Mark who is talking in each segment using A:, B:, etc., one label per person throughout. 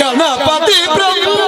A: ಗಣಪತಿ ಬ್ರಹ್ಮಚಾರ್ಯ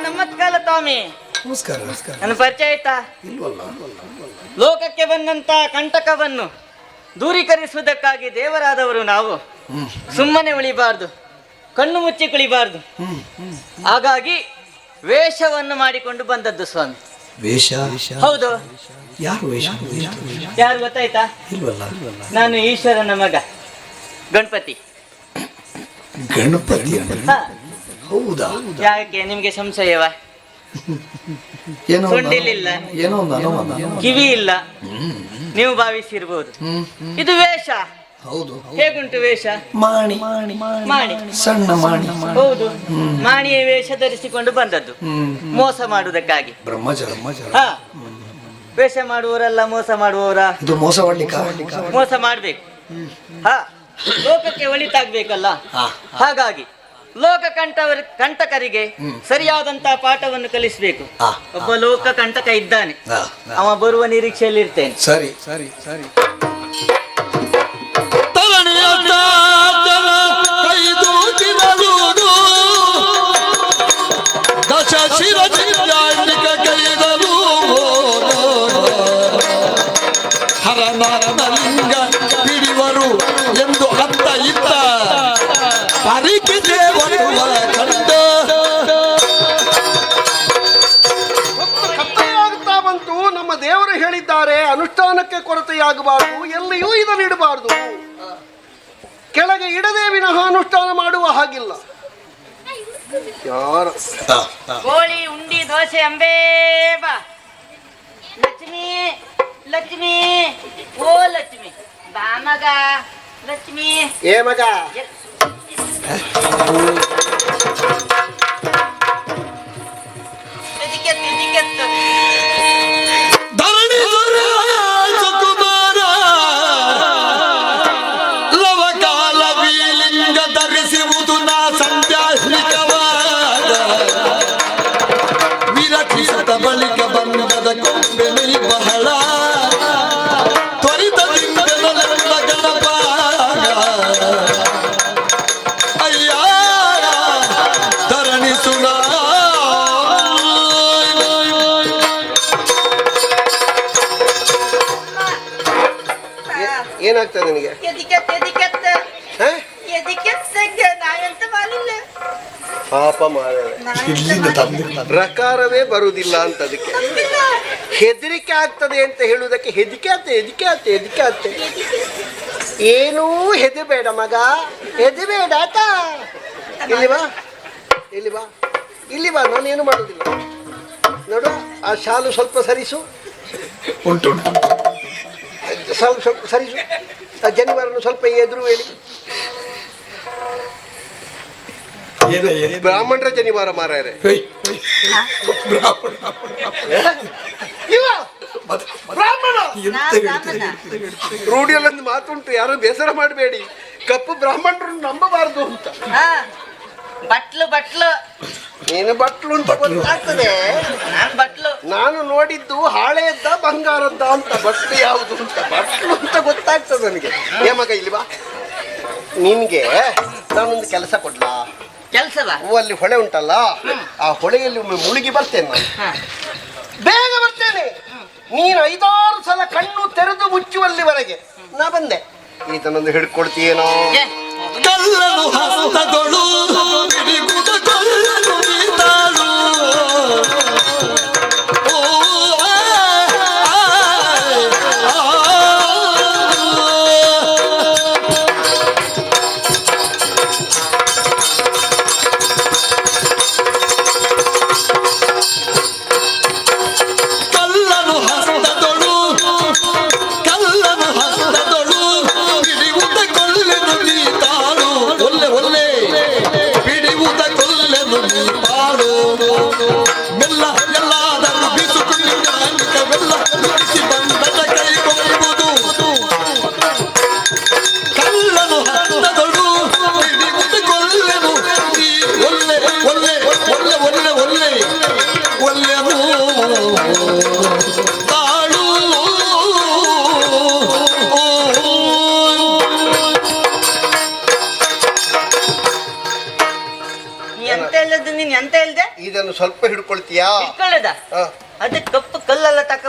B: ನಮಸ್ಕಾರ ಸ್ವಾಮಿ
C: ನಮಸ್ಕಾರ ನಮಸ್ಕಾರ
B: ನನ್ನ ಪರಿಚಯ ಆಯ್ತಾ
C: ಇಲ್ವಲ್ಲ
B: ಲೋಕಕ್ಕೆ ಬಂದಂತ ಕಂಟಕವನ್ನು ದೂರೀಕರಿಸುವುದಕ್ಕಾಗಿ ದೇವರಾದವರು ನಾವು. ಸುಮ್ಮನೆ ಉಳಿಬಾರ್ದು. ಕಣ್ಣು ಮುಚ್ಚಿ ಕುಳಿಬಾರ್ದು. ಹಾಗಾಗಿ ವೇಷವನ್ನು ಮಾಡಿಕೊಂಡು ಬಂದದ್ದು ಸ್ವಾಮಿ.
C: ವೇಷ?
B: ಹೌದು.
C: ಯಾರು ವೇಷ?
B: ಯಾರು ಗೊತ್ತಾಯ್ತಾ? ನಾನು ಈಶ್ವರನ ಮಗ ಗಣಪತಿ.
C: ಗಣಪತಿ ಹೌದಾ?
B: ಯಾಕೆ ನಿಮ್ಗೆ ಸಂಶಯವ?
C: ಏನೋ
B: ಸೊಂಡಿಲಿಲ್ಲ.
C: ಏನೋ ಒಂದು ಅನುಮಾನ.
B: ಕಿವಿ ಇಲ್ಲ. ನೀವು ಭಾವಿಸಿರ್ಬೋದು. ಇದು ವೇಷ.
C: ಹೌದು.
B: ಹೇಗುಂಟು ವೇಷ?
C: ಮಾಣಿ.
B: ಮಾಣಿ ಮಾಣಿ
C: ಸಣ್ಣ ಮಾಣಿ
B: ಹೌದು. ಮಾಣಿಯ ವೇಷ ಧರಿಸಿಕೊಂಡು ಬಂದದ್ದು. ಮೋಸ ಮಾಡುವುದಕ್ಕಾಗಿ.
C: ಬ್ರಹ್ಮಚಾರ ಬ್ರಹ್ಮಚಾರ.
B: ಹ. ವೇಷ ಮಾಡುವವರಲ್ಲ ಮೋಸ ಮಾಡುವವರ?
C: ಇದು ಮೋಸ ಮಾಡ್ಲಿಕ್ಕೆ?
B: ಮೋಸ ಮಾಡ್ಬೇಕು. ಹ. ಲೋಕಕ್ಕೆ ಒಳಿತಾಗ್ಬೇಕಲ್ಲ? ಹಾಗಾಗಿ ಲೋಕ ಕಂಠವರ ಕಂಟಕರಿಗೆ ಸರಿಯಾದಂತ ಪಾಠವನ್ನು ಕಲಿಸ್ಬೇಕು
C: ಹಾ,
B: ಒಬ್ಬ ಲೋಕ ಕಂಟಕ ಇದ್ದಾನೆ
C: ಹಾ, ಹಾ.
B: ಅವ ಬರುವ ನಿರೀಕ್ಷೆಯಲ್ಲಿ ಇರ್ತೇನೆ
C: ಸರಿ ಸರಿ ಸರಿ
D: ಅನುಷ್ಠಾನಕ್ಕೆ ಕೊರತೆಯಾಗಬಾರದು ಎಲ್ಲಿಯೂ ಇದನ್ನು ಇಡಬಾರದು. ಕೆಳಗೆ ಇಡದೆ ವಿನಃ ಅನುಷ್ಠಾನ ಮಾಡುವ ಹಾಗಿಲ್ಲ. ಯಾರ?
B: ಕೋಳಿ ಉಂಡಿ ದೋಸೆ ಅಂಬೇಬ ಬಾ. ಲಕ್ಷ್ಮಿ ಲಕ್ಷ್ಮಿ ಓ ಲಕ್ಷ್ಮಿ. ಬಾ ಮಗ ಲಕ್ಷ್ಮಿ.
D: ಏ ಮಗ? ಪ್ರಕಾರವೇ ಬರುವುದಿಲ್ಲ ಅಂತ ಅದಕ್ಕೆ ಹೆದರಿಕೆ ಆಗ್ತದೆ ಅಂತ ಹೇಳುವುದಕ್ಕೆ ಹೆದರಿಕೆ ಆತ ಹೆದಿಕೆ ಆತ ಹೆದಿಕೆ ಆತ ಏನೂ ಹೆದಬೇಡ ಮಗ ಹೆದಬೇಡ ಆತ. ಇಲ್ಲಿ ಬಾ ಇಲ್ಲಿ ಬಾ. ಇಲ್ಲಿ ಬಾ ನಾನು ಏನು ಮಾಡುವುದಿಲ್ಲ. ನೋಡು ಆ ಶಾಲು ಸ್ವಲ್ಪ ಸರಿಸು.
C: ಉಂಟು ಉಂಟು.
D: ಸ್ವಲ್ಪ ಸ್ವಲ್ಪ ಸರಿಸು. ಆ ಜನಿವಾರನು ಸ್ವಲ್ಪ ಎದುರು ಹೇಳಿ. ಬ್ರಾಹ್ಮಣರ ಜನಿವಾರ ಮಾರಾಯರೆ.
C: ಬ್ರಾಹ್ಮಣ?
D: ರೂಢಿಯಲ್ಲೊಂದು ಮಾತುಂಟು ಯಾರು ಬೇಸರ ಮಾಡಬೇಡಿ. ಕಪ್ಪು ಬ್ರಾಹ್ಮಣರು ನಂಬಬಾರದು ಅಂತ.
B: ಹಾ. ಬಟ್ಲು ಬಟ್ಲು.
D: ನೀನು ಬಟ್ಲು ಅಂತ ಗೊತ್ತಾಗ್ತದೆ.
B: ನಾನ್ ಬಟ್ಲು.
D: ನಾನು ನೋಡಿದ್ದು ಹಾಳೆಯದ್ದ ಬಂಗಾರದ್ದ ಅಂತ. ಬಟ್ಲು ಯಾವುದು ಅಂತ. ಬಟ್ಲು ಅಂತ ಗೊತ್ತಾಗ್ತದೆ ನನಗೆ. ಏ ಮಗ ಇಲ್ಲಿ ಬಾ. ನಿನ್ಗೆ ನಾನೊಂದು ಕೆಲಸ ಕೊಡ್ಲಾ?
B: ಕೆಲ್ಸವಾ
D: ಓ ಅಲ್ಲಿ ಹೊಳೆ ಉಂಟಲ್ಲ? ಆ ಹೊಳೆಯಲ್ಲಿ ಒಮ್ಮೆ ಮುಳುಗಿ ಬರ್ತೇನೆ ನಾನು. ಬೇಗ ಬರ್ತೇನೆ. ನೀನು ಐದಾರು ಸಲ ಕಣ್ಣು ತೆರೆದು ಮುಚ್ಚುವಲ್ಲಿವರೆಗೆ ನಾ ಬಂದೆ. ಈತನೊಂದು ಹಿಡ್ಕೊಳ್ತೀಯೇನೋ.
A: ಕಲ್ಲನು ಹಸ್ತದೊಳು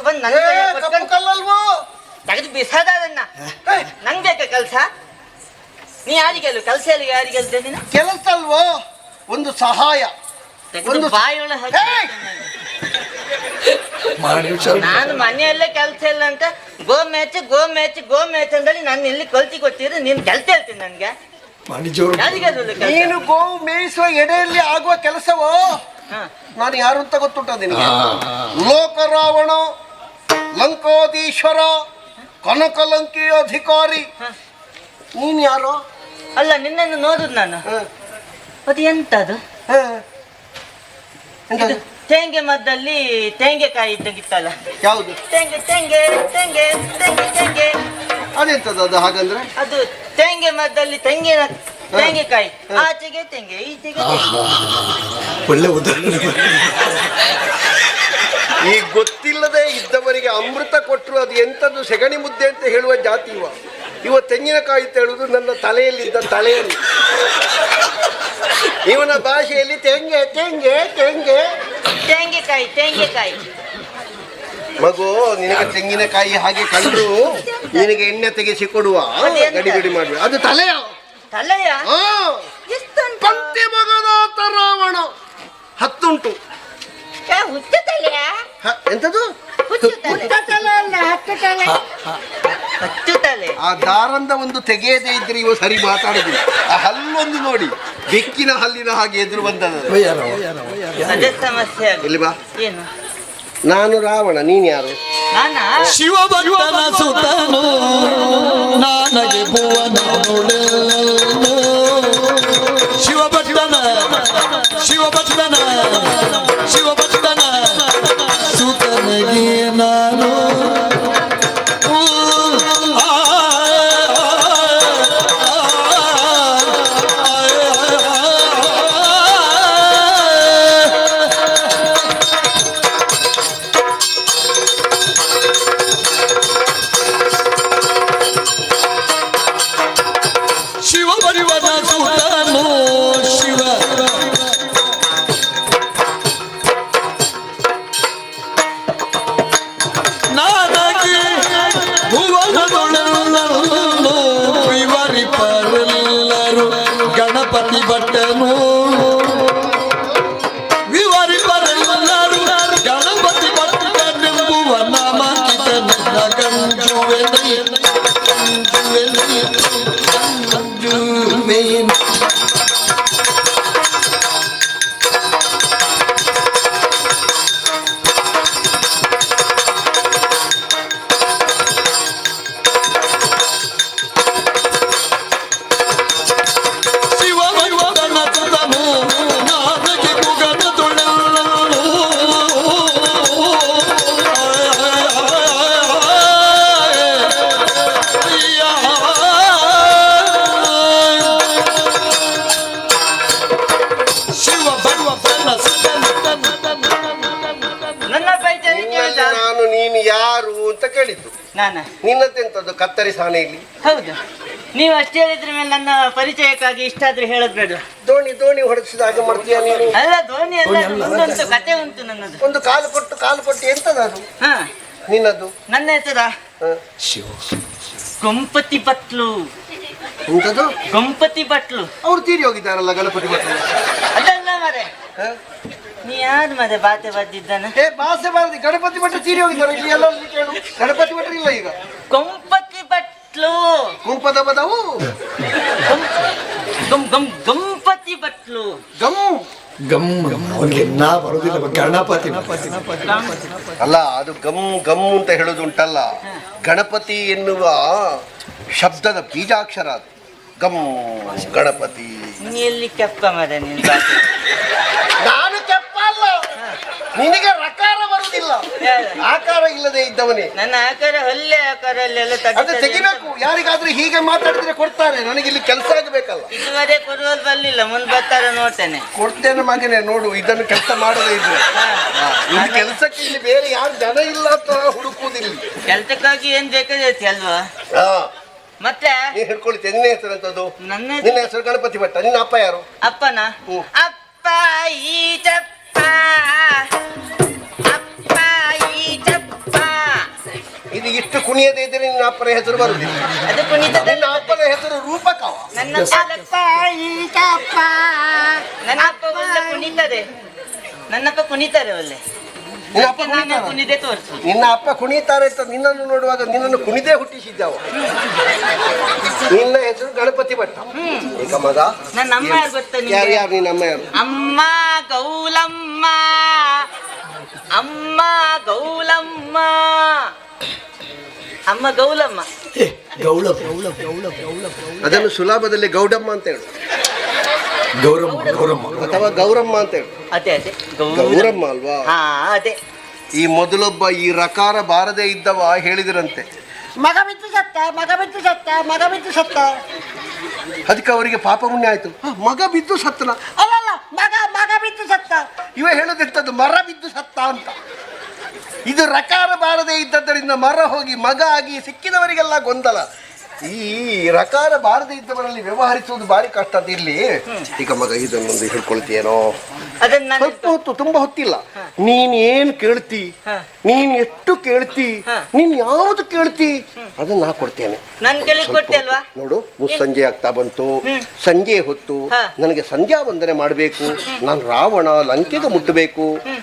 B: ಬಂದ್
D: ನನ್ನ
B: ಕೈಯಾಗ್
D: ಕಪ್ಪು
B: ಕೊಟ್ಕೊಂಡು
D: ಕಲ್ಲಲ್ವೋ?
B: ತೆಗೆದು ಬಿಸಾದ ಅದನ್ನ ನಂಗ್ ಬೇಕ ಕೆಲ್ಸ? ನೀ ಯಾರಿಗೆ ಅಲ್ವ ಕೆಲಸ ಯಾರಿಗೆ ಅಲ್ದೆ ನೀನು?
D: ಕೆಲಸ ಅಲ್ವೋ ಒಂದು ಸಹಾಯ. ಒಂದು-
B: ಬಾಯೊಳ
D: ಏಯ್!
C: ಮಾಡಿ ಹುಷಾರು
B: ನಾನು ಮನೆಯಲ್ಲೇ ಕೆಲಸ ಇಲ್ಲ ಅಂತ go match go match go match ಅಂದಲ್ಲಿ ನಾನು ಇಲ್ಲಿ ಕಲ್ತಿ ಕೊಟ್ಟಿದ್ರೆ ನೀನು ಕೆಲಸ ಹೇಳ್ತೀನಿ ನನಗೆ.
C: ಮಾಡಿ ಜೋರು.
B: ಯಾರಿಗೆ
D: ನೀನು ಗೋವು ಮೇಯಿಸುವ ಎಡೆಯಲ್ಲಿ ಆಗುವ ಕೆಲಸವೋ. ನಾನು ಯಾರು ಅಂತ ಗೊತ್ತುಂಟ ನಿನಗೆ? ಲೋಕರಾವಣ ಲಂಕೋದೀಶ್ವರ ಕನಕಲಂಕಿ ಅಧಿಕಾರಿ. ನೀನ್ ಯಾರು?
B: ಅಲ್ಲ ನಿನ್ನನ್ನು ನೋಡುದು ನಾನು. ಅದು ಎಂತದು?
D: ಅದು?
B: ಇದು ತೆಂಗೆ ಮದ್ದಲ್ಲಿ ತೆಂಗೆಕಾಯಿ ಇದ್ದಂಗಿತ್ತಲ್ಲ
D: ಯಾವುದು?
B: ತೆಂಗೆ ತೆಂಗೆ ತೆಂಗೆ ತೆಂಗೆ ತೆಂಗೆ.
D: ಅದೆಂತದ ಅದು ಹಾಗಂದ್ರೆ?
B: ಅದು ತೆಂಗೆ ಮದ್ದಲ್ಲಿ ತೆಂಗಿನ ತೆಂಗೆಕಾಯಿ ಆಚೆಗೆ ತೆಂಗೆ ಈಚೆಗೆ ತೆಂಗೆ
C: ಒಳ್ಳೆ ಉದಾಹರಣೆ.
D: ಈ ಗೊತ್ತಿಲ್ಲದೆ ಇದ್ದವರಿಗೆ ಅಮೃತ ಕೊಟ್ಟರು ಅದು ಎಂಥದ್ದು ಸೆಗಣಿ ಮುದ್ದೆ ಅಂತ ಹೇಳುವ ಜಾತಿ ಇವ. ಇವ ತೆಂಗಿನಕಾಯಿ ಅಂತ ಹೇಳುವುದು ನನ್ನ ತಲೆಯಲ್ಲಿದ್ದ ತಲೆಯಲ್ಲಿ. ಇವನ ಭಾಷೆಯಲ್ಲಿ ತೆಂಗೆ ತೆಂಗೆ ತೆಂಗೆ.
B: ತೆಂಗೆಕಾಯಿ ತೆಂಗೆಕಾಯಿ.
D: ಮಗು ನಿನಗೆ ತೆಂಗಿನಕಾಯಿ ಹಾಗೆ ಕಂಡು ನಿನಗೆ ಎಣ್ಣೆ ತೆಗೆಸಿ ಕೊಡುವ? ಗಡಿ ಗಡಿ ಮಾಡುವ ಅದು ತಲೆಯ.
B: ತಲೆಯ?
D: ಪಂಕ್ತಿ ಮಗನಾಥ ರಾವಣ. ಹತ್ತುಂಟು. ಹ, ಎಂತದು?
B: ಹುಚ್ಚು ತಲೆ ಹಚ್ಚು ತಲೆ
D: ಆ ದಾರಂದ ಒಂದು ತೆಗೆಯದೇ ಇದ್ರೆ ಇವ ಸರಿ ಮಾತಾಡುದಿಲ್ಲ. ಆ ಹಲ್ಲೊಂದು ನೋಡಿ ಬೆಕ್ಕಿನ ಹಲ್ಲಿನ ಹಾಗೆ ಎದುರು ಬಂದದ
C: ಒಯ್ಯಾರ
B: ಅದೇ ಸಮಸ್ಯೆ ಆಗುದು.
D: ಇಲ್ಲಿ ಬಾ.
B: ಏನು?
D: ನಾನು ರಾವಣ ನೀನ್ ಯಾರು?
B: ಶಿವ
A: ಶಿವಭಕ್ತನ ಸುತನು ನನಗೆ ಭುವನ.
D: ನಿನ್ನದೆಂತದ್ದು ಕತ್ತರಿ ಸಾನೆಯಲ್ಲಿ
B: ಹೌದು. ನೀವು ಅಷ್ಟೇ ಹೇಳಿದ್ರ ಮೇಲೆ ನನ್ನ ಪರಿಚಯಕ್ಕಾಗಿ ಇಷ್ಟಾದ್ರೂ ಹೇಳೋದ್ ಬೇಡ.
D: ದೋಣಿ ದೋಣಿ ಹೊಡೆಸಿದ ಹಾಗೆ ಮಾಡ್ತೀಯ ನೀನು?
B: ಅಲ್ಲ ಧೋನಿ ಅಲ್ಲ ಒಂದೊಂದು ಕತೆ ಉಂಟು ನನ್ನದು.
D: ಒಂದು ಕಾಲು ಕೊಟ್ಟು ಕಾಲು ಕೊಟ್ಟು ಎಂತದ ಅದು?
B: ಹಾ.
D: ನಿನ್ನದು?
B: ನನ್ನ ಹೆಸರ? ಗಣಪತಿ ಬಟ್ಲು
D: ಎಂತದು?
B: ಗಂಪತಿ ಬಟ್ಲು
D: ಅವ್ರು ತೀರಿ ಹೋಗಿದ್ದಾರಲ್ಲ ಗಣಪತಿ ಬಟ್ಲು
B: ಅದಲ್ಲ ಮರೆ.
D: ಹ?
B: ನೀ ಯಾರು ಮತ್ತೆ ಬಾತೆ ಬದ್ದಿದ್ದಾನ
D: ಏ ಬಾಸೆ ಬಾರದಿ ಗಣಪತಿ ಭಟ್ರು ತೀರಿ ಹೋಗಿದ್ದಾರೆ? ಇಲ್ಲಿ ಎಲ್ಲ ಕೇಳು. ಗಣಪತಿ ಭಟ್ರು ಇಲ್ಲ ಈಗ.
B: ಗಣಪತಿ ಬಟ್ಲು.
D: ಕುಂಪದ ಬದವು.
B: ಗಮ್ ಗಮ್ ಗಂಪತಿ ಬಟ್ಲು.
D: ಗಮ್.
C: ಗಮ್ ಅವ್ರಿಗೆ ನಾ ಬರೋದಿಲ್ಲ ಗಣಪತಿ
D: ಅಲ್ಲ ಅದು ಗಮ್ ಗಮ್ ಅಂತ ಹೇಳೋದುಂಟಲ್ಲ ಗಣಪತಿ ಎನ್ನುವ ಶಬ್ದದ ಬೀಜಾಕ್ಷರ ಅದು. ಗಮ್ ಗಣಪತಿ.
B: ನೀ ಎಲ್ಲಿ ಕೆಪ್ಪ ಮರ ನೀನ್
D: ನಾನು ಕೆಪ್ಪ ಅಲ್ಲ. ನಿನಗೆ ರಕಾರ
B: ಯಾರು?
D: ಆಕಾರ ಇಲ್ಲದೆ ಇದ್ದವನೇ.
B: ನನ್ನ ಆಕಾರ ಹಲ್ಲೆ ಆಕಾರ ಅಲ್ಲೆಲ್ಲ
D: ಅದು ತೆಗಿಬೇಕು. ಯಾರಿಗಾದ್ರೂ ಹೀಗೆ ಮಾತಾಡಿದ್ರೆ ಕೊಡ್ತಾರೆ. ನನಗೆ ಇಲ್ಲಿ ಕೆಲಸ ಆಗಬೇಕಲ್ಲ.
B: ಇದುವರೆ ಕೊಡುವಲ್ ಬರ್ಲಿಲ್ಲ. ಮುಂದ್ ಬರ್ತಾರೆ ನೋಡ್ತೇನೆ.
D: ಕೊಡ್ತೇನೆ ಮಗನೇ ನೋಡು ಇದನ್ನು ಕೆಲಸ ಮಾಡದೇ ಇದ್ರೆ. ಇಲ್ಲಿ ಕೆಲಸಕ್ಕೆ ಇಲ್ಲಿ ಬೇರೆ ಯಾರು ಜನ ಇಲ್ಲ ಅಂತ ಹುಡುಕುವುದಿಲ್ಲ.
B: ಕೆಲಸಕ್ಕಾಗಿ ಏನ್ ಬೇಕಾಗೈತಿ ಅಲ್ವಾ? ಮತ್ತೆ?
D: ನೀನ್ ಹಿಡ್ಕೊಳ್ತೆ ನಿನ್ನ ಹೆಸರು ಅಂತದ್ದು
B: ನನ್ನ
D: ನಿನ್ನ ಹೆಸರು? ಗಣಪತಿ ಭಟ್ಟ. ನಿನ್ನ ಅಪ್ಪ ಯಾರು?
B: ಅಪ್ಪನ? ಅಪ್ಪ ಅಪ್ಪ ಈಟಪ್ಪ
D: ಇದು ಇಷ್ಟು ಕುಣಿಯದೇ ಇದ್ರೆ ನಿನ್ನ ಅಪ್ಪನ ಹೆಸರು ಬರುದಿಲ್ಲ
B: ಅದು ಕುಣಿತದ
D: ನಿನ್ನ ಅಪ್ಪನ ಹೆಸರು ರೂಪಕವ.
B: ನನ್ನ ಅಪ್ಪ ಈಟಪ್ಪ ನನ್ನ ಅಪ್ಪ ಒಳ್ಳೆ ಕುಣಿತಾರೆ ನನ್ನಪ್ಪ ಕುಣಿತಾರೆ ಒಳ್ಳೆ.
D: ನಿನ್ನ ಅಪ್ಪ
B: ನಾನು
D: ಕುಣಿತಾನ?
B: ಕುಣಿದೆ ತೋರಿಸು
D: ನಿನ್ನ ಅಪ್ಪ ಕುಣಿತಾರೆ ಅಂತ ನಿನ್ನನ್ನು ನೋಡುವಾಗ ನಿನ್ನನ್ನು ಕುಣಿದೇ ಹುಟ್ಟಿಸಿದ್ದವ. ನಿನ್ನ ಹೆಸರು ಗಣಪತಿ ಭಟ್ಟ. ಈಗ ಮಗ.
B: ನನ್ನ ಅಮ್ಮ ಯಾರು ಗೊತ್ತಾ
D: ಯಾರು ಯಾರು ನಿನ್ನ ಅಮ್ಮ ಯಾರು?
B: ಅಮ್ಮ ಗೌಲಮ್ಮ. ಅಮ್ಮ ಗೌಲಮ್ಮ. ಅಮ್ಮ ಗೌಲಮ್ಮ.
D: ಅದನ್ನು ಸುಲಭದಲ್ಲಿ ಗೌಡಮ್ಮ ಅಂತ ಹೇಳು.
C: ಗೌರಮ್ಮ ಗೌರಮ್ಮ.
D: ಅಥವಾ ಗೌರಮ್ಮ ಅಂತ ಹೇಳು.
B: ಅದೇ ಅದೇ. ಗೌರಮ್ಮ
D: ಗೌರಮ್ಮ ಅಲ್ವಾ?
B: ಹಾ ಅದೇ.
D: ಈ ಮೊದಲೊಬ್ಬ ಈ ರಕಾರ ಬಾರದೇ ಇದ್ದವ ಹೇಳಿದ್ರಂತೆ. ಮಗ ಬಿದ್ದು ಸತ್ತ ಮಗ ಬಿದ್ದು ಸತ್ತ ಮಗ ಬಿದ್ದು ಸತ್ತ. ಅದಕ್ಕೆ ಅವರಿಗೆ ಪಾಪ ಪುಣ್ಯ ಆಯ್ತು. ಹ, ಮಗ ಬಿದ್ದು ಸತ್ತನ? ಅಲ್ಲಲ್ಲ ಮಗ ಮಗ ಬಿದ್ದು ಸತ್ತ. ಇವ ಹೇಳೋದಿರ್ತದ್ದು ಮರ ಬಿದ್ದು ಸತ್ತ ಅಂತ. ಇದು ರಕಾರ ಬಾರದೇ ಇದ್ದದ್ದರಿಂದ ಮರ ಹೋಗಿ ಮಗ ಆಗಿ ಸಿಕ್ಕಿದವರಿಗೆಲ್ಲ ಗೊಂದಲ. ಈ ರಕಾರ ಬಾರದೇ ಇದ್ದವರಲ್ಲಿ ವ್ಯವಹರಿಸುವುದು ಭಾರಿ ಕಷ್ಟ ಇಲ್ಲಿ ಈಗ ಮಗ ಇದನ್ನೊಂದು ಹಿಡ್ಕೊಳ್ತೀಯೇನೋ
B: ಅದನ್ನ ನಾನು
D: ಸ್ವಲ್ಪ ಹೊತ್ತು ತುಂಬಾ ಹೊತ್ತಿಲ್ಲ. ನೀನ್ ಏನ್ ಕೇಳ್ತಿ. ನೀನ್ ಎಷ್ಟು ಕೇಳ್ತಿ. ನೀನ್ ಯಾವ್ದು ಕೇಳ್ತಿ? ಅದನ್ನ ನಾ ಕೊಡ್ತೇನೆ.
B: ನನ್ ಕೆಳಗೆ
D: ಸ್ವಲ್ಪ
B: ಕೊಟ್ಟೆ ಅಲ್ವಾ?
D: ಹೊತ್ತು. ನೋಡು ಮುಸ್ಸಂಜೆ ಆಗ್ತಾ ಬಂತು. ಸಂಜೆ ಹೊತ್ತು
B: ಹ.
D: ನನಗೆ ಸಂಧ್ಯಾ ವಂದನೆ ಮಾಡಬೇಕು. ನಾನು ರಾವಣ ಲಂಕೆಗೆ ಮುಟ್ಟಬೇಕು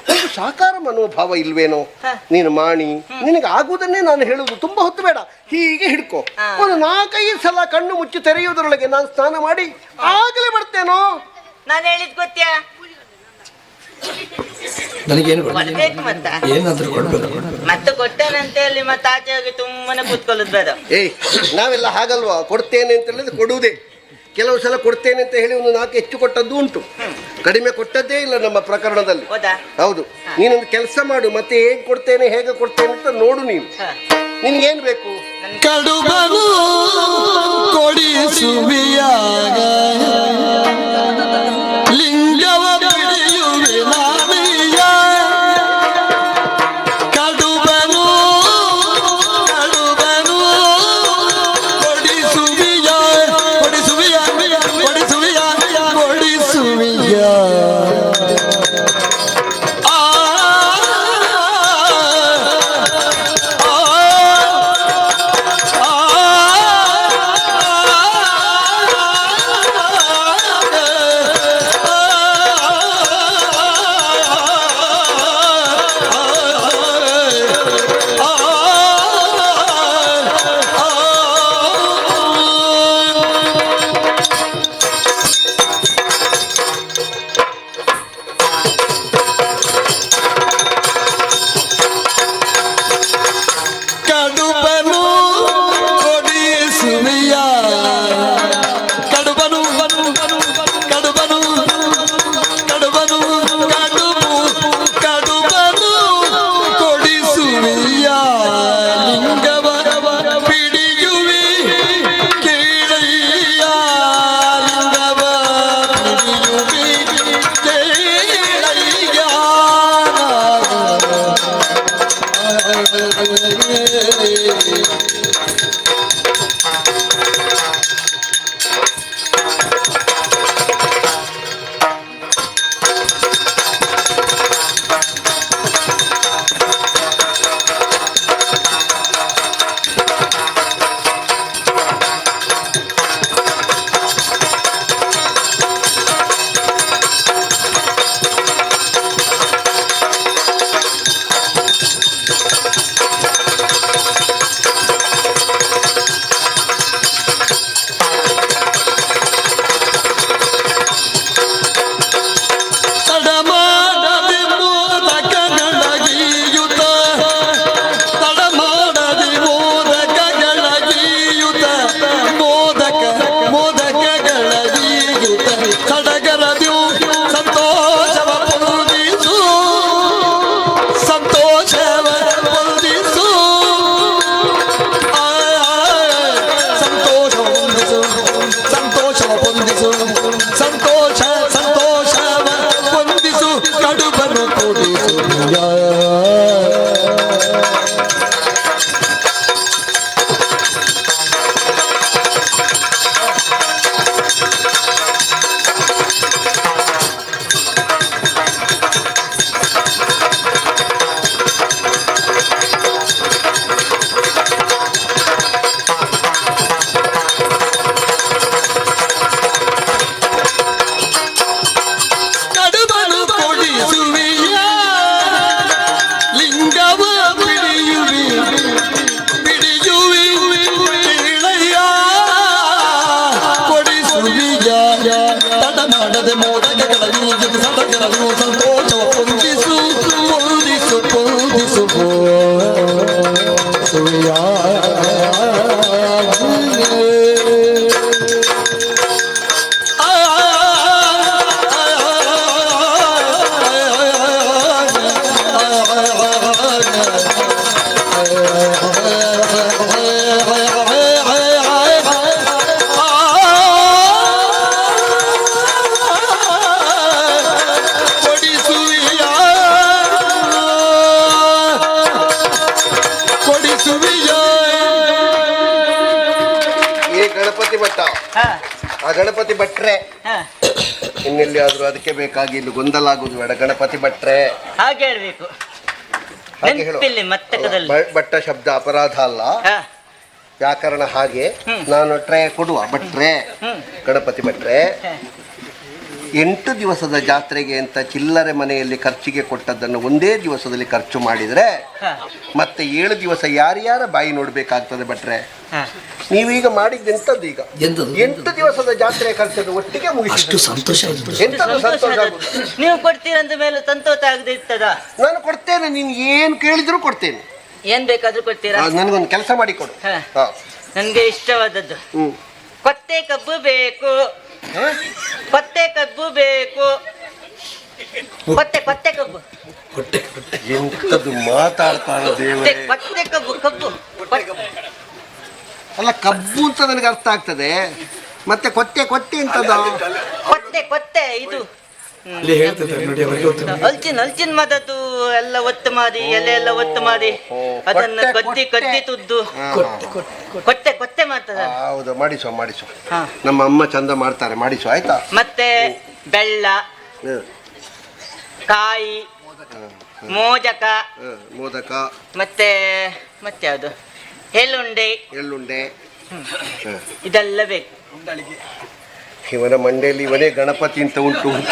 D: ಒಂದು ಸಾಕಾರ ಮನೋಭಾವ ಇಲ್ವೇನೋ?
B: ಹ.
D: ನೀನು ಮಾಡಿ ನಿನಗೆ ಆಗುವುದನ್ನೇ ನಾನು ಹೇಳುವುದು ತುಂಬಾ ಹೊತ್ತು ಬೇಡ. ಹೀಗೆ ಹಿಡ್ಕೊ.
B: ಹ.
D: ಒಂದು ನಾಲ್ಕೈದು ಸಲ ಕಣ್ಣು ಮುಚ್ಚಿ ತೆರೆಯುವುದರೊಳಗೆ ನಾನು ಸ್ನಾನ ಮಾಡಿ ಆಗಲೇ ಬರ್ತೇನೋ?
B: ನಾನು ಹೇಳಿದ್ ಗೊತ್ತ್ಯಾ?
C: ನನಗೇನು ಕೊಡ
B: ಕೊಡ್ಬೇಕು ಮತ್ತ.
C: ಏನಾದ್ರೂ ಕೊಡ್ಬೇಕು.
B: ಮತ್ತೆ ಕೊಟ್ಟೇನಂತ ಹೇಳಿ ಮತ್ತೆ ಆಚೆ ಹೋಗಿ ತುಂಬಾನೇ ಕೂತ್ಕೊಳ್ಳೋದು ಬೇಡ.
D: ಏಯ್ ನಾವೆಲ್ಲ ಹಾಗಲ್ವಾ? ಕೊಡ್ತೇನೆ ಅಂತ ಹೇಳಿದ್ರೆ ಕೊಡುವುದೇ. ಕೆಲವು ಸಲ ಕೊಡ್ತೇನೆ ಅಂತ ಹೇಳಿ ಒಂದು ನಾಲ್ಕು ಹೆಚ್ಚು ಕೊಟ್ಟದ್ದು ಉಂಟು. ಕಡಿಮೆ ಕೊಟ್ಟದ್ದೇ ಇಲ್ಲ ನಮ್ಮ ಪ್ರಕರಣದಲ್ಲಿ.
B: ಹೌದಾ?
D: ಹೌದು. ನೀನೊಂದು ಕೆಲಸ ಮಾಡು. ಮತ್ತೆ ಹೇಗೆ ಕೊಡ್ತೇನೆ ಹೇಗೆ ಕೊಡ್ತೇನೆ ಅಂತ ನೋಡು ನೀನು. ನಿನ್ಗೇನ್ ಬೇಕು?
A: ಕಡುಬನು ಕೊಡಿಸುವಿಯಾಗ. ಲಿಂಗವ Thank
D: you. ಗಣಪತಿ ಭಟ್ರೆ. ಇನ್ನೆಲ್ಲಿ ಆದ್ರೂ ಅದಕ್ಕೆ ಬೇಕಾಗಿ ಇಲ್ಲಿ ಗೊಂದಲ ಆಗುದು ಬೇಡ. ಗಣಪತಿ ಭಟ್ರೆ.
B: ಹಾಗೆ ಹೇಳ್ಬೇಕು.
D: ಹಾಗೆ ಹೇಳು.
B: ನೆನಪಿಲ್ಲಿ ಮತ್ತಕದಲ್ಲಿ.
D: ಬ- ಭಟ್ಟ ಶಬ್ದ ಅಪರಾಧ ಅಲ್ಲ. ವ್ಯಾಕರಣ ಹಾಗೆ. ನಾನು ಟ್ರೇ ಕೊಡುವ. ಭಟ್ರೆ. ಗಣಪತಿ ಭಟ್ರೆ. ಎಂಟು ದಿವಸದ ಜಾತ್ರೆಗೆ ಅಂತ ಚಿಲ್ಲರೆ ಮನೆಯಲ್ಲಿ ಖರ್ಚಿಗೆ ಕೊಟ್ಟದ್ದನ್ನು ಒಂದೇ ದಿವಸದಲ್ಲಿ ಖರ್ಚು ಮಾಡಿದರೆ ಮತ್ತೆ ಏಳು ದಿವಸ ಯಾರ್ಯಾರ ಬಾಯಿ ನೋಡಬೇಕಾಗ್ತದೆ
B: ಬಟ್ರೆ
D: ನೀವೀಗ ಮಾಡಿದ್ದು ಎಂಥದ್ದು
C: ಈಗ?
D: ಎಂಟು ದಿವಸದ ಜಾತ್ರೆ ಖರ್ಚನ್ನು ಒಟ್ಟಿಗೆ
C: ಅಷ್ಟು
D: ಮುಗಿಸಿ
C: ಸಂತೋಷ
B: ಸಂತೋಷ.
D: ಆಗುದು
B: ನೀವು ಕೊಡ್ತೀರಂದ ಮೇಲೆ ಸಂತೋಷ ಆಗದೆ ಇರ್ತದ?
D: ನಾನು ಕೊಡ್ತೇನೆ ನೀನು ಏನು ಕೇಳಿದ್ರು ಕೊಡ್ತೇನೆ.
B: ಏನ್ ಬೇಕಾದ್ರೂ ಕೊಡ್ತೀರಾ?
D: ನನಗೊಂದು ಕೆಲಸ ಮಾಡಿ ಕೊಡು.
B: ಹಾ.
D: ಹಾ.
B: ನನ್ಗೆ ಇಷ್ಟವಾದದ್ದು.
D: ಹ್ಮ್.
B: ಕೊತ್ತೆ ಕಬ್ಬು ಬೇಕು. ಕೊತ್ತೆ ಕಬ್ಬು ಬೇಕು. ಪತ್ತೆ ಪತ್ತೆ ಕಬ್ಬು.
C: ಹೊಟ್ಟೆ ಹೊಟ್ಟೆ
B: ಪತ್ತೆ-
D: ದೇವರೇ.
B: ಕೊತ್ತೆ ಕಬ್ಬು ಕಬ್ಬು
D: ಅಲ್ಲ ಕಬ್ಬು ಅಂತ ನನಗೆ ಅರ್ಥ ಆಗ್ತದೆ. ಮತ್ತೆ ಕೊತ್ತೆ ಕೊತ್ತೆ ಅಂತದ
B: ಕೊತ್ತೆ ಕೊತ್ತೆ ಇದು.
C: ಅಲ್ಲಿ ಹೇಳ್ತಿದ್ದಾರೆ ನೋಡಿ ಅವರಿಗೆ.
B: ಹಲ್ಚಿನ ಹಲ್ಚಿನ ಮದದ್ದು ಎಲ್ಲ ಒತ್ತು ಮಾಡಿ ಎಲೆ ಎಲ್ಲ ಒತ್ತು ಮಾಡಿ ಅದನ್ನ
D: ಕೊಟ್ಟೆ,
B: ಕದ್ದಿ ಕದ್ದಿ ತುದ್ದು.
C: ಕೊಟ್ಟೆ.
B: ಕೊತ್ತೆ ಕೊತ್ತೆ ಮಾಡ್ತದ
D: ಹೌದು ಮಾಡಿಸು ಮಾಡಿಸು
B: ಹಾ.
D: ನಮ್ಮ ಅಮ್ಮ ಚಂದ ಮಾಡ್ತಾರೆ ಮಾಡಿಸು ಆಯ್ತಾ?
B: ಮತ್ತೆ ಬೆಲ್ಲ
D: ಹ್ಮ್,
B: ಕಾಯಿ ಮೋದಕ
D: ಹ್ಮ್, ಮೋದಕ.
B: ಮತ್ತೆ ಮತ್ತೆ ಯಾವುದು? ಎಳ್ಳುಂಡೆ.
D: ಎಳ್ಳುಂಡೆ. ಹ್ಮ್.
B: ಇದೆಲ್ಲ ಬೇಕು.
D: ಇವನ ಮಂಡೆಯಲ್ಲಿ ಇವನೇ ಗಣಪತಿ ಅಂತ ಉಂಟು ಅಂತ.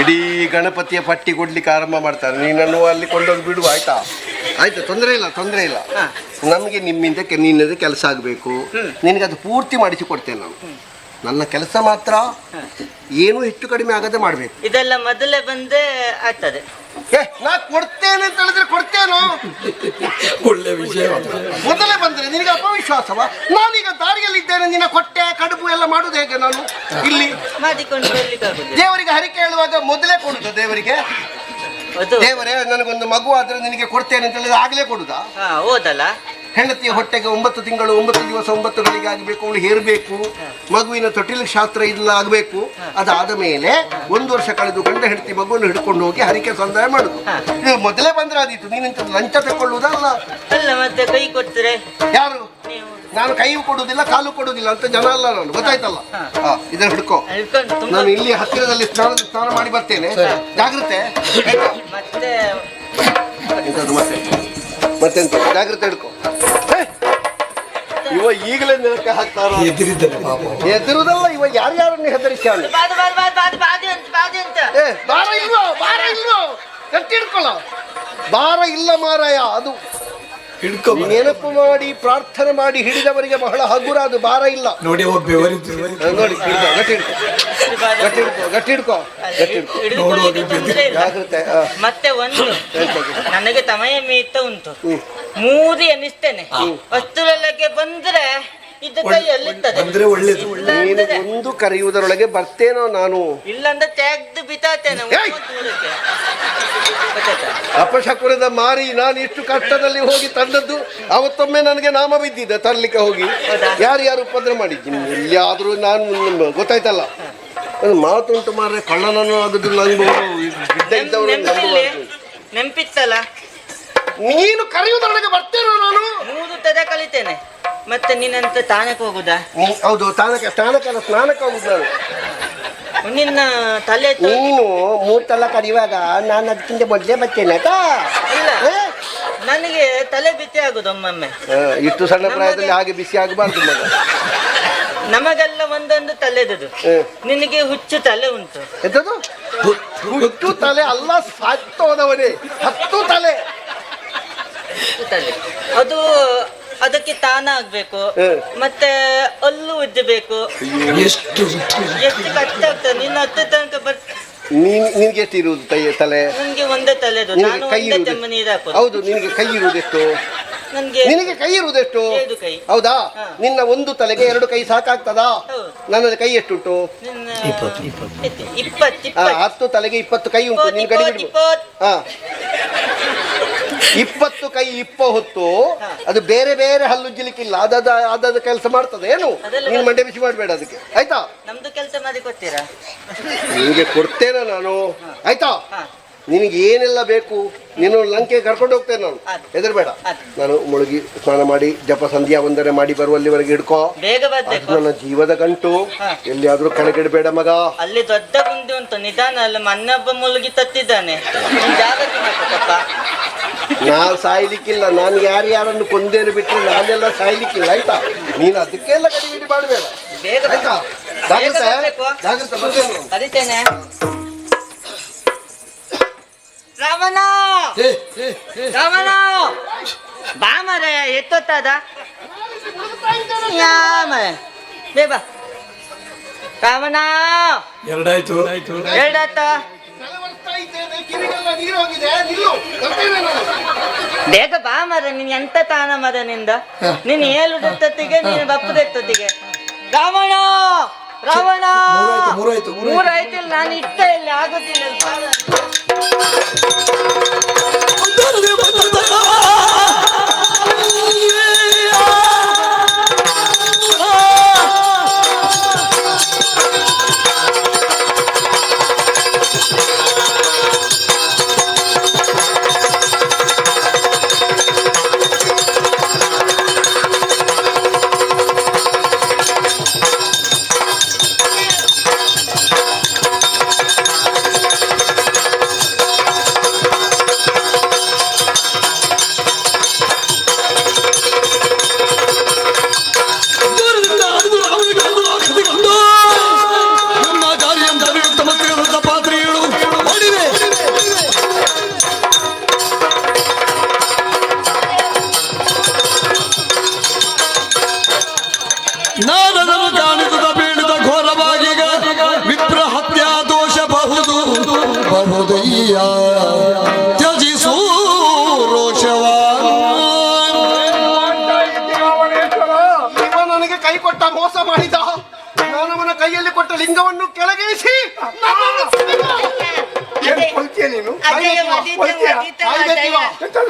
D: ಇಡೀ ಗಣಪತಿಯ ಪಟ್ಟಿ ಕೊಡ್ಲಿಕ್ಕೆ ಆರಂಭ ಮಾಡ್ತಾರೆ. ನೀನನ್ನು ಅಲ್ಲಿ ಕೊಂಡೋಗಿ ಬಿಡು ಆಯ್ತಾ? ಆಯ್ತು ತೊಂದರೆ ಇಲ್ಲ ತೊಂದರೆ ಇಲ್ಲ. ನಮಗೆ ನಿಮ್ಮಿಂದ ಕೆ- ನಿನ್ನದು ಕೆಲಸ ಆಗಬೇಕು. ನಿನಗೆ ಅದು ಪೂರ್ತಿ ಮಾಡಿಸಿ ಕೊಡ್ತೇನೆ ನಾನು. ನನ್ನ ಕೆಲಸ ಮಾತ್ರ ಏನು ಹೆಚ್ಚು ಕಡಿಮೆ ಆಗದೆ ಮಾಡಬೇಕು.
B: ಇದೆಲ್ಲ ಮೊದಲೇ ಬಂದು ಆಗ್ತದೆ.
D: ಏ ನಾ ಕೊಡ್ತೇನೆ ಅಂತ ಹೇಳಿದ್ರೆ ಕೊಡ್ತೇನೋ?
C: ಒಳ್ಳೆ ವಿಷಯ.
D: ಮೊದಲೇ ಬಂದ್ರೆ ನಿನಗೆ ಅಪವಿಶ್ವಾಸವ? ನಾನೀಗ ದಾರಿಯಲ್ಲಿದ್ದೇನೆ ನಿನ್ನ ಕೊಟ್ಟೆ ಕಡುಬು ಎಲ್ಲ ಮಾಡುದು ಹೇಗೆ ನಾನು? ಇಲ್ಲಿ
B: ಮಾಡಿಕೊಂಡು ಬರ್ಲಿಕ್ಕಾಗುದಿಲ್ಲ.
D: ದೇವರಿಗೆ ಹರಿಕೆ ಹೇಳುವಾಗ ಮೊದಲೇ ಕೊಡುದು ದೇವರಿಗೆ?
B: ಅದು
D: ದೇವರೇ ನನಗೊಂದು ಮಗು ಆದ್ರೆ ನಿನಗೆ ಕೊಡ್ತೇನೆ ಅಂತ ಹೇಳಿದ್ರೆ ಆಗ್ಲೇ ಕೊಡುದಾ?
B: ಹಾ ಓದಲ್ಲ.
D: ಹೆಂಡತಿಯ ಹೊಟ್ಟೆಗೆ ಒಂಬತ್ತು ತಿಂಗಳು ಒಂಬತ್ತು ದಿವಸ ಒಂಬತ್ತು ಗಳಿಗೆ ಆಗಬೇಕು ಅವಳು ಹೇರಬೇಕು ಮಗುವಿನ ತೊಟ್ಟಿಲು ಶಾಸ್ತ್ರ ಇಲ್ಲ ಆಗಬೇಕು. ಅದಾದ ಮೇಲೆ ಒಂದು ವರ್ಷ ಕಳೆದು ಗಂಡ ಹೆಂಡತಿ ಮಗುವನ್ನು ಹಿಡ್ಕೊಂಡು ಹೋಗಿ ಹರಿಕೆ ಸಂದಾಯ ಮಾಡುದು.
B: ನೀವು
D: ಇದು ಮೊದಲೇ ಬಂದ್ರೆ ಆದೀತು ನೀನಿಂತ ಲಂಚ ತಗೊಳ್ಳುವುದಲ್ಲ
B: ಅಲ್ಲ ಮತ್ತೆ ಕೈ ಕೊಡ್ತಾರೆ?
D: ಯಾರು? ನಾನು ಕೈ ಕೊಡುವುದಿಲ್ಲ ಕಾಲು ಕೊಡುವುದಿಲ್ಲ ಅಂತ ಜನ ಅಲ್ಲ ನಾನು ಗೊತ್ತಾಯ್ತಲ್ಲ? ಇದನ್ನ ಹಿಡ್ಕೋ. ನಾನು ಇಲ್ಲಿ ಹತ್ತಿರದಲ್ಲಿ ಸ್ನಾನ ಸ್ನಾನ ಮಾಡಿ ಬರ್ತೇನೆ. ಜಾಗ್ರತೆ?
B: ಮತ್ತೆ?
D: ಮತ್ತೆಂತ ಜಾಗ್ರತೆ ಹಿಡ್ಕೋ. ಇವ ಈಗಲೇ ನೆಲಕ್ಕೆ ಹಾಕ್ತಾರ ಎದುರುದಲ್ಲ ಇವ ಯಾರ್ಯಾರನ್ನು
B: ಬಾದು ಅಂತ.
D: ಏ ಬಾರ ಇಲ್ವೋ ಬಾರ ಇಲ್ವೋ? ಗಟ್ಟಿ ಹಿಡ್ಕೊಳ್ಳ. ಬಾರ ಇಲ್ಲ ಮಾರಾಯ ಅದು
C: ಹಿಡ್ಕೊ
D: ನೆನಪು ಮಾಡಿ ಪ್ರಾರ್ಥನೆ ಮಾಡಿ ಹಿಡಿದವರಿಗೆ ಬಹಳ ಹಗುರ ಅದು ಭಾರ ಇಲ್ಲ.
C: ನೋಡಿ ಒಬ್ಬ ಬೆವರಿದ್ದು
D: ನೋಡಿ ಗಟ್ಟಿ ಹಿಡ್ಕೊ. ಗಟ್ಟಿ ಹಿಡ್ಕೊ ಗಟ್ಟಿ ಹಿಡ್ಕೊ
B: ಮತ್ತೆ ಒಂದು. ನನಗೆ ತಮಯ ಮೀತ ಉಂಟು. ಮೂರಿ ಅನಿಸ್ತೇನೆ ವಸ್ತುಗಳಿಗೆ ಬಂದ್ರೆ ಇದು ಕೈಯಲ್ಲಿರ್ತದೆ.
C: ಅಂದ್ರೆ ಒಳ್ಳೇದು.
D: ನೀನು ಒಂದು ಕರೆಯುವುದರೊಳಗೆ ಬರ್ತೇನೋ ನಾನು.
B: ಇಲ್ಲಂದ್ರೆ ತೆಗ್ದು ಬಿತಾತೇನೆ
D: ಏಯ್!
B: ದೂರಕ್ಕೆ ಗೊತ್ತಾಯ್ತಾ?
D: ಅಪಶಕುನದ ಮಾರಿ ನಾನು ಇಷ್ಟು ಕಷ್ಟದಲ್ಲಿ ಹೋಗಿ ತಂದದ್ದು ಅವತ್ತೊಮ್ಮೆ ನನಗೆ ನಾಮ ಬಿದ್ದಿದ್ದ ತರ್ಲಿಕ್ಕೆ ಹೋಗಿ.
B: ಹೌದಾ?
D: ಯಾರು ಯಾರು ಉಪದ್ರ ಮಾಡಿದ್ದೀನಿ ಎಲ್ಲಿಯಾದ್ರೂ ನಾನು ನಿಮ್ಮ- ಗೊತ್ತಾಯ್ತಲ್ಲ? ಒಂದು ಮಾತುಂಟು ಮಾರ್ರೆ ಕಳ್ಳನನ್ನು ಆಗುದು
B: ನೆನ್-
D: ಇದ್ದವರು
B: ನೆನ್ಪಿಲ್ಲಿ ನೆನ್ಪಿತ್ತಲ್ಲ
D: ನೀನು ಕರೆಯುವುದರೊಳಗೆ ಬರ್ತೇನೋ ನಾನು?
B: ಮೂರು ತದೆ ಕಲಿತೇನೆ. ಮತ್ತೆ ನಿನ್ನಂತ ತಾನಕ್ಕೆ ಹೋಗುದಾ?
D: ಹೌದು ತಾನಕ ಸ್ನಾನಕ್ಕಲ್ಲ ಸ್ನಾನಕ್ಕೆ ಹೋಗುದು ನಾನು.
B: ನಿನ್ನ ತಲೆ ತೊ-
D: ಮೂರು ತಲ ಕರಿವಾಗ ನಾನು ಅದಕ್ಕಿಂತ ಮೊದಲೇ ಬರ್ತೇನೆ ಆಯ್ತಾ?
B: ಇಲ್ಲ.
D: ಹೇ?
B: ನನಗೆ ತಲೆ ಬಿಸಿ ಆಗುದು ಒಮ್ಮೊಮ್ಮೆ.
D: ಹಾ, ಇಷ್ಟು ಸಣ್ಣ ಪ್ರಾಯದಲ್ಲಿ ಹಾಗೆ ಬಿಸಿ ಆಗಬಾರ್ದು ಮಗ.
B: ನಮಗೆಲ್ಲ ಒಂದೊಂದು ತಲೆದದು
D: ಹ್ಮ್.
B: ನಿನಗೆ ಹುಚ್ಚು ತಲೆ ಉಂಟು.
D: ಎಂತದು? ಹುಟ್ಟು ತಲೆ ಅಲ್ಲ ಸಾಕ್ತೋದವನೇ. ಹತ್ತು ತಲೆ.
B: ಹುಚ್ಚು ತಲೆ. ಅದು ಅದಕ್ಕೆ ತಾನ ಆಗ್ಬೇಕು ಮತ್ತೆ ಅಲ್ಲು ಉದ್ದಬೇಕು
C: ಎಷ್ಟು
B: ಎಷ್ಟು ಕಷ್ಟ ಆಗ್ತದೆ. ನಿನ್ನ ಹತ್ತು ತನಕ ಬರ್
D: ನೀನ್ ನಿನ್ಗೆ ಎಷ್ಟು ಇರುವುದು ತೈ ತಲೆ?
B: ನನ್ಗೆ ಒಂದೇ ತಲೆದು.
D: ನಿನಗೆ
B: ನಾನು
D: ಕೈ
B: ಒಂದೇ
D: ಇರುವುದು.
B: ಚೆಮ್ಮ ನೀರು ಹಾಕೋದು
D: ಹೌದು ನಿನಗೆ ಕೈ ಇರುವುದೆಷ್ಟು
B: ನನ್ಗೆ
D: ನಿನಗೆ ಕೈ ಇರುವುದೆಷ್ಟು?
B: ಎರಡು ಕೈ.
D: ಹೌದಾ?
B: ಹಾ.
D: ನಿನ್ನ ಒಂದು ತಲೆಗೆ ಎರಡು ಕೈ ಸಾಕಾಗ್ತದಾ?
B: ನನ್ನ
D: ನನ್ನದು ಕೈ ಎಷ್ಟುಂಟು?
B: ನಿನ್ನ
C: ಇಪ್ಪತ್ತು, ಇಪ್ಪತ್ತು.
D: ಆ,
B: ಇಪ್ಪತ್ತು.
D: ಹತ್ತು ತಲೆಗೆ ಇಪ್ಪತ್ತು ಕೈ ಉಂಟು.
B: ನೀನು
D: ನಿನ್ ಗಡಿ
B: ಇಪ್ಪತ್ತು,
D: ಬಿಡು
B: ಇಪ್ಪತ್ತು.
D: ಹಾ. ಇಪ್ಪತ್ತು ಕೈ ಇಪ್ಪ ಹೊತ್ತು ಅದು ಬೇರೆ ಬೇರೆ ಹಲ್ಲುಜ್ಜಲಿಕ್ಕಿಲ್ಲ ಅದಾದ ಅದದ ಕೆಲಸ ಮಾಡ್ತದೆ. ಏನು? ನೀನು ಮಂಡೆ ಬಿಸಿ ಮಾಡಬೇಡ ಅದಕ್ಕೆ. ಆಯ್ತಾ?
B: ನಮ್ದು ಕೆಲಸ ಮಾಡಿ ಕೊಡ್ತೀರಾ?
D: ನಿಮಗೆ ಕೊಡ್ತೇನೆ ನಾನು. ಆಯ್ತಾ? ನಿನಗೆ ಏನೆಲ್ಲ ಬೇಕು? ನೀನು ಲಂಕೆ ಕರ್ಕೊಂಡು ಹೋಗ್ತೇನೆ ನಾನು. ಹೆದರ್ಬೇಡ. ನಾನು ಮುಳುಗಿ ಸ್ನಾನ ಮಾಡಿ ಜಪ ಸಂಧ್ಯಾ ವಂದನೆ ಮಾಡಿ ಬರುವಲ್ಲಿವರೆಗೆ ಹಿಡ್ಕೋ. ನನ್ನ ಜೀವದ ಗಂಟು. ಎಲ್ಲಿಯಾದ್ರೂ ಕೆಳಗಿಡಬೇಡ ಮಗ.
B: ಅಲ್ಲಿ ದೊಡ್ಡ ಗುಂಡಿ ಉಂಟು. ನಿಧಾನ ಅಲ್ಲಿ ಮನ್ನೊಬ್ಬ ಮುಳುಗಿ ತತ್ತಿದ್ದಾನೆ. ನಾನು
D: ಸಾಯ್ಲಿಕ್ಕಿಲ್ಲ ನಾನು ಯಾರು ಯಾರನ್ನು ಕೊಂದೇನು ಬಿಟ್ಟರೆ ನಾನೆಲ್ಲ ಸಾಯ್ಲಿಕ್ಕಿಲ್ಲ ಆಯ್ತಾ? ನೀನು ಅದಕ್ಕೆಲ್ಲ ಗಡಿಬಿಡಿ ಮಾಡಬೇಡ. ಆಯ್ತಾ? ಜಾಗ್ರತೆ. ಜಾಗ್ರತೆ
B: ರಾಮನ. ರಾಮನ ಬಾ ಮರ ಎತ್ತೊತ್ತದ? ಬೇ ಬಾ. ರಾಮನ
C: ಎರಡಾಯ್ತು.
B: ಎರಡಾತ
D: ತಲೆ ಒರೆಸ್ತಾ ಇದ್ದೇನೆ, ಕಿವಿಗೆಲ್ಲ ನೀರು ಹೋಗಿದೆ, ನಿಲ್ಲು, ಬರ್ತೇನೆ ನಾನು.
B: ಬೇಗ ಬಾ ಮರ ನೀನ್ ಎಂತ ತಾನ ಮರ ನಿಂದ ನೀನ್ ಏಳುದೊತ್ತಿಗೆ ನೀನು ಬಪ್ಪದೊತ್ತಿಗೆ ರಾವಣ! ರಾವಣ!
C: ಮೂರಾಯ್ತು,
B: ನಾನು ಇಟ್ಟ ಇಲ್ಲಿ ಆಗುದಿಲ್ಲ.
C: ನಾರದನು ಕಾಣಿಸಿದ ಬೀಳಿದ ಘೋರವಾಗಿಗ ವಿಪ್ರ ಹತ್ಯಾ ದೋಷ ಬಹುದು ಬಹುದಯ್ಯ ತ್ಯಜಿಸು ರೋಷವ
D: ನನಗೆ ಕೈ ಕೊಟ್ಟ ಮೋಸ ಮಾಡಿದ. ನಾನು ಅವನ ಕೈಯಲ್ಲಿ ಕೊಟ್ಟ ಲಿಂಗವನ್ನು ಕೆಳಗಿಳಿಸಿ.
E: ನೀನು.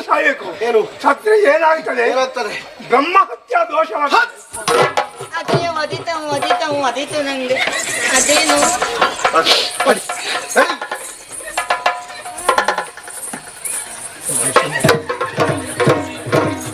E: ಸಾಯಬೇಕು
D: ಏನು?
E: ಸತ್ರೆ ಏನಾಗ್ತದೆ? ಬ್ರಹ್ಮ ಹತ್ಯಾ ದೋಷ
B: んっ出
D: て。